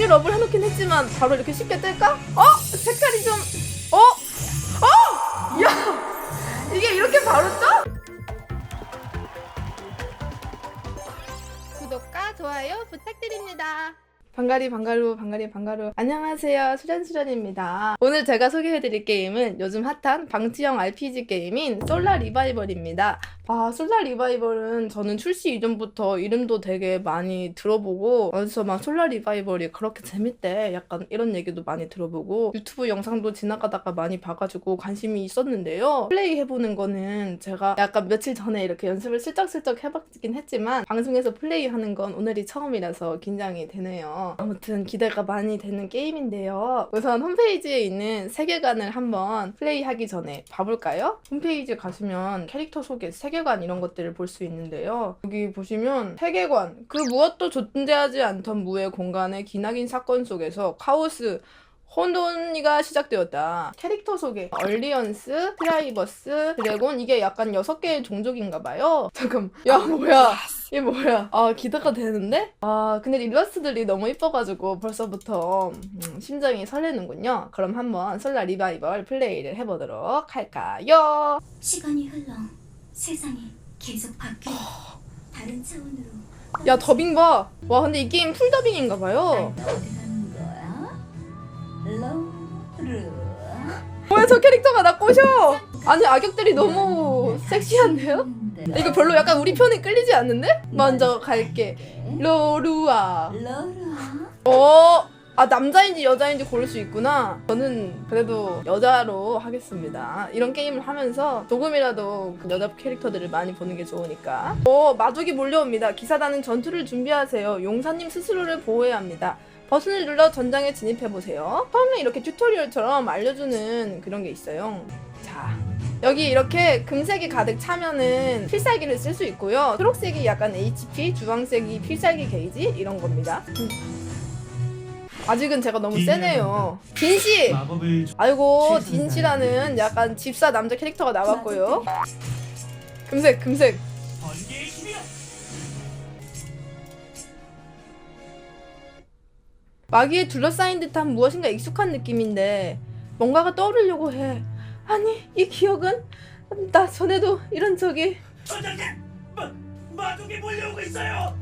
확률 업을 해놓긴 했지만 바로 이렇게 쉽게 뜰까? 어? 색깔이 좀 어? 어? 야 이게 이렇게 바로 떠? 구독과 좋아요 부탁드립니다. 방가리 방가루 방가리 방가루. 안녕하세요. 수련수련입니다. 오늘 제가 소개해드릴 게임은 요즘 핫한 방치형 RPG 게임인 솔라 리바이벌입니다. 아 솔라 리바이벌은 저는 출시 이전부터 이름도 되게 많이 들어보고 어디서 막 솔라 리바이벌이 그렇게 재밌대? 약간 이런 얘기도 많이 들어보고 유튜브 영상도 지나가다가 많이 봐가지고 관심이 있었는데요. 플레이 해보는 거는 제가 약간 며칠 전에 이렇게 연습을 슬쩍슬쩍 해봤긴 했지만 방송에서 플레이하는 건 오늘이 처음이라서 긴장이 되네요 아무튼 기대가 많이 되는 게임인데요 우선 홈페이지에 있는 세계관을 한번 플레이하기 전에 봐볼까요? 홈페이지 가시면 캐릭터 소개, 세계관 이런 것들을 볼 수 있는데요. 여기 보시면 세계관, 그 무엇도 존재하지 않던 무의 공간의 기나긴 사건 속에서 카오스, 혼돈이가 시작되었다. 캐릭터 소개. 얼리언스, 프라이버스, 드래곤 이게 약간 여섯 개의 종족인가 봐요. 잠깐. 야, 뭐야? 이게 뭐야? 아, 기대가 되는데? 아, 근데 일러스트들이 너무 이뻐가지고 벌써부터 음, 심장이 설레는군요. 그럼 한번 솔라 리바이벌 플레이를 해보도록 할까요? 시간이 흘러 세상이 계속 바뀌어 다른 차원으로 야, 더빙 봐. 와, 근데 이 게임 풀 더빙인가 봐요. 어디 가는 거야? 로르 뭐야, 저 캐릭터가 나 꼬셔! 아니, 악역들이 너무 섹시한데요? 이거 별로 약간 우리 편에 끌리지 않는데? 먼저 갈게. 로루아. 로르 어, 아, 남자인지 여자인지 고를 수 있구나. 저는 그래도 여자로 하겠습니다. 이런 게임을 하면서 조금이라도 그 여자 캐릭터들을 많이 보는 게 좋으니까. 오, 마족이 몰려옵니다. 기사단은 전투를 준비하세요. 용사님 스스로를 보호해야 합니다. 버튼을 눌러 전장에 진입해 보세요. 처음에 이렇게 튜토리얼처럼 알려주는 그런 게 있어요. 자. 여기 이렇게 금색이 가득 차면은 필살기를 쓸 수 있고요. 초록색이 약간 HP, 주황색이 필살기 게이지 이런 겁니다. 아직은 제가 너무 세네요. 딘씨! 마법을 아이고, 딘씨라는 약간 집사 남자 캐릭터가 나왔고요. 금색, 금색. 번개의 힘이야. 마귀에 둘러싸인 듯한 무엇인가 익숙한 느낌인데 뭔가가 떠오르려고 해. 아니, 이 기억은 나 전에도 이런 적이 전장님, 마 마독이 몰려오고 있어요.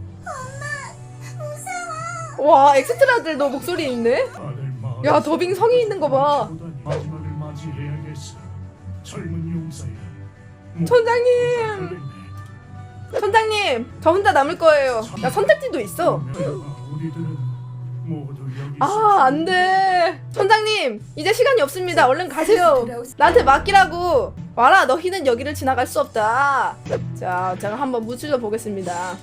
와 엑스트라들도 목소리 있네. 야, 더빙 성의 있는 거 봐. 마지막을 맞이해야겠어. 젊은 용사야. 천장님! 선장님, 저 혼자 남을 거예요. 야 선택지도 있어. 우리들은 아, 안 돼. 선장님, 이제 시간이 없습니다. 얼른 가세요. 나한테 맡기라고. 와라, 너희는 여기를 지나갈 수 없다. 자, 제가 한번 무찔러 보겠습니다.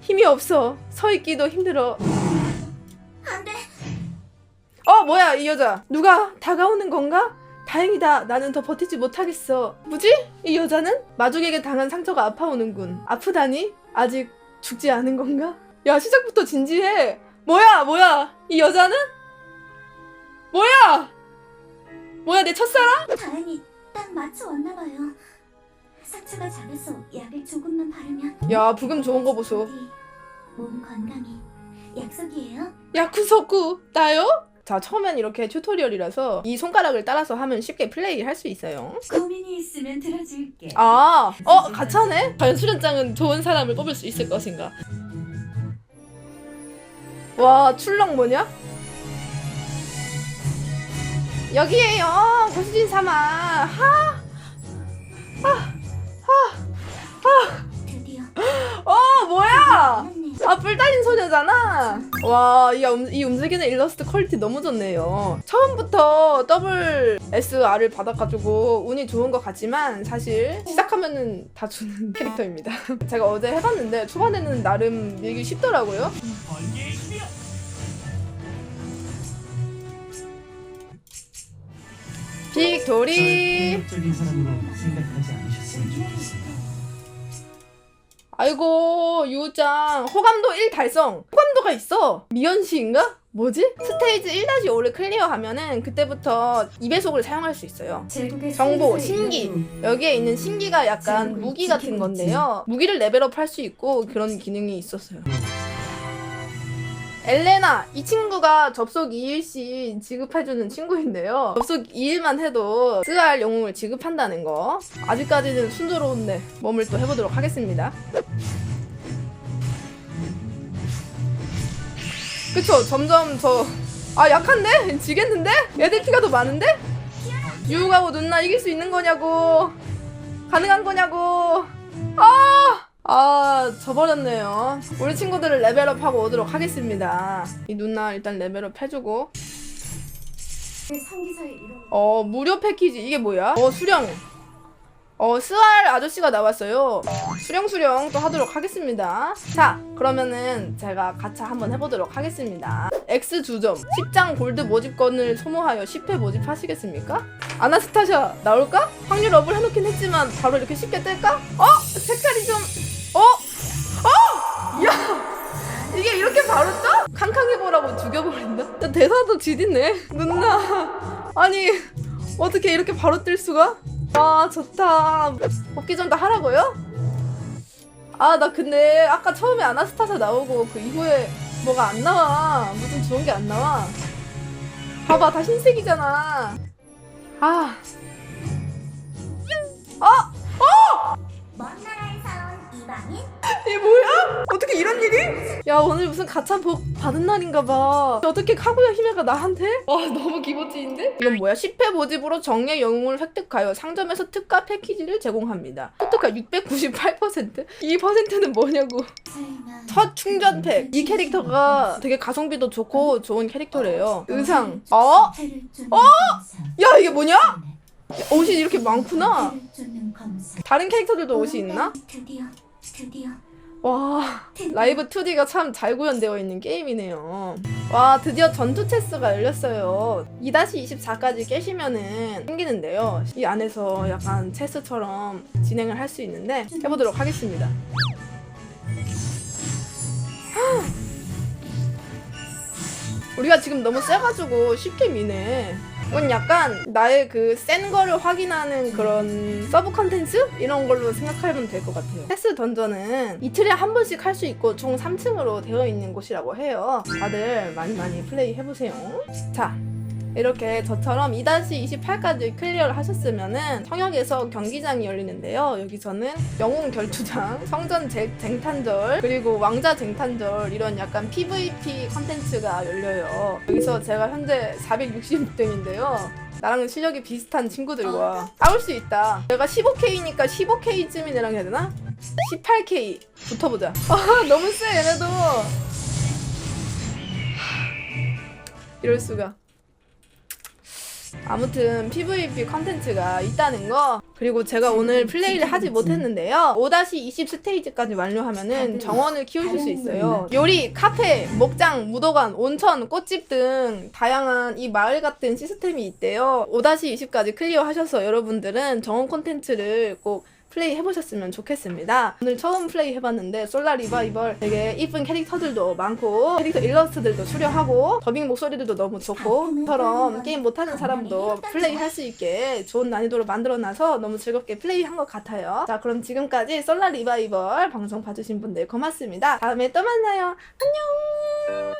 힘이 없어. 서 있기도 힘들어. 안 돼 어, 뭐야, 이 여자. 누가 다가오는 건가? 다행이다. 나는 더 버티지 못하겠어. 뭐지? 이 여자는? 마족에게 당한 상처가 아파오는군. 아프다니? 아직 죽지 않은 건가? 야, 시작부터 진지해. 뭐야, 뭐야? 이 여자는? 뭐야? 뭐야, 내 첫사랑? 다행히 딱 맞춰 왔나 봐요 상처가 작아서 약을 조금만 바르면 야, 부금 좋은 거 보소. 몸 건강히 약속이에요 야쿠소쿠, 나요? 자, 처음엔 이렇게 튜토리얼이라서 이 손가락을 따라서 하면 쉽게 플레이 할 수 있어요. 고민이 있으면 들어줄게 아, 어, 가차네? 과연 수련장은 좋은 사람을 뽑을 수 있을 것인가? 와, 출렁 뭐냐? 여기에요, 고수진 사마. 하, 드디어 어, 뭐야? 만났네 아, 뿔 달린 소녀잖아. 와, 이, 움, 이 움직이는 일러스트 퀄리티 너무 좋네요. 처음부터 더블 SR을 받아가지고 운이 좋은 것 같지만 사실 시작하면은 다 주는 캐릭터입니다. 제가 어제 해봤는데 초반에는 나름 밀기 쉽더라고요. 빅토리. 매력적인 사람으로 생각하지 않으셨으면 좋겠어요. 아이고 유장 호감도 1 달성. 호감도가 있어. 미연시인가? 뭐지? 스테이지 1-5를 클리어하면은 그때부터 2배속을 사용할 수 있어요. 정보, 신기. 여기에 있는 신기가 약간 무기 같은 건데요. 무기를 레벨업 할 수 있고 그런 기능이 있었어요. 엘레나 이 친구가 접속 2일씩 지급해주는 친구인데요. 접속 2일만 해도 쓰알 영웅을 지급한다는 거. 아직까지는 순조로운데 몸을 또 해보도록 하겠습니다. 그쵸 점점 저 아 약한데? 지겠는데? 애들 피가 더 많은데? 유우가고 누나 이길 수 있는 거냐고 가능한 거냐고 아! 아 져버렸네요 우리 친구들을 레벨업하고 오도록 하겠습니다 이 누나 일단 레벨업 해주고 어 무료 패키지 이게 뭐야? 어 수령 어 스알 아저씨가 나왔어요 수령 수령 또 하도록 하겠습니다 자 그러면은 제가 가차 한번 해보도록 하겠습니다 X 2점 10장 골드 모집권을 소모하여 10회 모집하시겠습니까? 아나스타샤 나올까? 확률 업을 해놓긴 했지만 바로 이렇게 쉽게 뜰까? 어? 색깔이 좀? 야 이게 이렇게 바로 떠? 캉캉해보라고 죽여버린다? 야, 대사도 지딨네. 누나. 아니 어떻게 이렇게 바로 뜰 수가? 아 좋다. 좀더 하라고요? 아 나 근데 아까 처음에 아나스타샤 나오고 그 이후에 뭐가 안 나와. 무슨 좋은 게 안 나와. 봐봐 다 흰색이잖아. 아. 먼 나라에서 온 이방인 이게 뭐야? 어떻게 이런 일이? 야 오늘 무슨 가차복 받은 날인가 봐 어떻게 카구야 히메가 나한테? 와 너무 기모찌인데? 이건 뭐야? 10회 모집으로 정예 영웅을 획득하여 상점에서 특가 패키지를 제공합니다 획득가 698% 2%는 뭐냐고 설마 첫 충전팩 이 캐릭터가 되게 가성비도 좋고 좋은 캐릭터래요 의상 어? 어? 야 이게 뭐냐? 옷이 이렇게 많구나 다른 캐릭터들도 옷이 있나? 드디어 드디어 와 라이브 2D가 참 잘 구현되어 있는 게임이네요. 와 드디어 전투 체스가 열렸어요. 2-24까지 깨시면은 생기는데요. 이 안에서 약간 체스처럼 진행을 할 수 있는데 해보도록 하겠습니다. 우리가 지금 너무 세가지고 쉽게 미네. 이건 약간 나의 그 센 거를 확인하는 그런 서브 컨텐츠? 이런 걸로 생각하면 될 것 같아요. 패스 던전은 이틀에 한 번씩 할 수 있고 총 3층으로 되어 있는 곳이라고 해요. 다들 많이 많이 플레이 해보세요. 자. 이렇게 저처럼 2-28까지 클리어를 하셨으면은 성역에서 경기장이 열리는데요. 여기서는 영웅 결투장, 성전 제- 쟁탄절, 그리고 왕자 쟁탄절 이런 약간 PVP 컨텐츠가 열려요. 여기서 제가 현재 466등인데요. 나랑 실력이 비슷한 친구들과 싸울 수 있다. 내가 15K니까 15K쯤이랑 해야 되나? 18K 붙어보자. 아 너무 세 얘네도. 이럴 수가. 아무튼 PVP 컨텐츠가 있다는 거. 그리고 제가 오늘 플레이를 하지 못했는데요. 5-20 스테이지까지 완료하면은 정원을 키우실 수 있어요. 요리, 카페, 목장, 무도관, 온천, 꽃집 등 다양한 이 마을 같은 시스템이 있대요. 5-20까지 클리어 하셔서 여러분들은 정원 콘텐츠를 꼭 플레이 해보셨으면 좋겠습니다. 오늘 처음 플레이 해봤는데 솔라 리바이벌 되게 이쁜 캐릭터들도 많고 캐릭터 일러스트들도 수려하고 더빙 목소리들도 너무 좋고 저처럼 게임 못하는 사람도 플레이 할 수 있게 좋은 난이도로 만들어놔서 너무 즐겁게 플레이한 것 같아요. 자 그럼 지금까지 솔라 리바이벌 방송 봐주신 분들 고맙습니다. 다음에 또 만나요. 안녕.